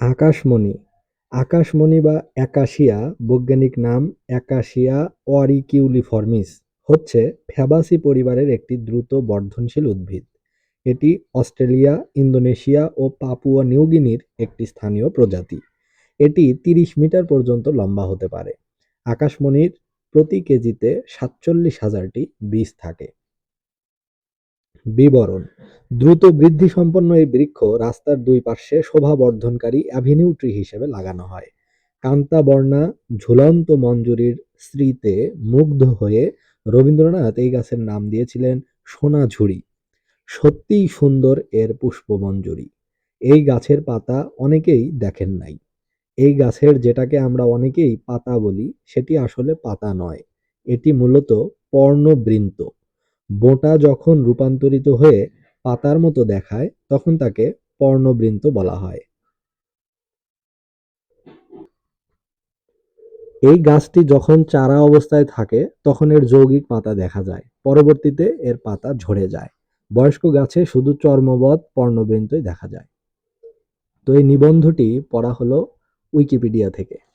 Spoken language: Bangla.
আকাশমণি। আকাশমণি বা অ্যাকাশিয়া বৈজ্ঞানিক নাম অ্যাকাশিয়া অরিকিউলিফর্মিস। হচ্ছে ফ্যাবাসি পরিবারের একটি দ্রুত বর্ধনশীল উদ্ভিদ। এটি অস্ট্রেলিয়া, ইন্দোনেশিয়া ও পাপুয়া নিউগিনির একটি স্থানীয় প্রজাতি। এটি তিরিশ মিটার পর্যন্ত লম্বা হতে পারে। আকাশমণির প্রতি কেজিতে সাতচল্লিশ হাজারটি বীজ থাকে। বিবরণ। দ্রুত বৃদ্ধি সম্পন্ন এই বৃক্ষ রাস্তার দুই পার্শ্বে শোভা বর্ধনকারী অ্যাভিনিউ ট্রি হিসেবে লাগানো হয়। কান্তাবর্ণা ঝুলন্ত মঞ্জুরির স্মৃতে মুগ্ধ হয়ে রবীন্দ্রনাথ এই গাছের নাম দিয়েছিলেন সোনাঝুরি। সত্যিই সুন্দর এর পুষ্পমঞ্জুরি। এই গাছের পাতা অনেকেই দেখেন নাই। এই গাছের যেটাকে আমরা অনেকেই পাতা বলি, সেটি আসলে পাতা নয়। এটি মূলত পর্ণবৃন্ত। বোঁটা যখন রূপান্তরিত হয়ে পাতার মতো দেখায়, তখন তাকে পর্ণবৃন্ত বলা হয়। এই গাছটি যখন চারা অবস্থায় থাকে, তখন এর যৌগিক পাতা দেখা যায়। পরবর্তীতে এর পাতা ঝরে যায়। বয়স্ক গাছে শুধু চর্মবধ পর্ণবৃন্তই দেখা যায়। তো এই নিবন্ধটি পড়া হলো উইকিপিডিয়া থেকে।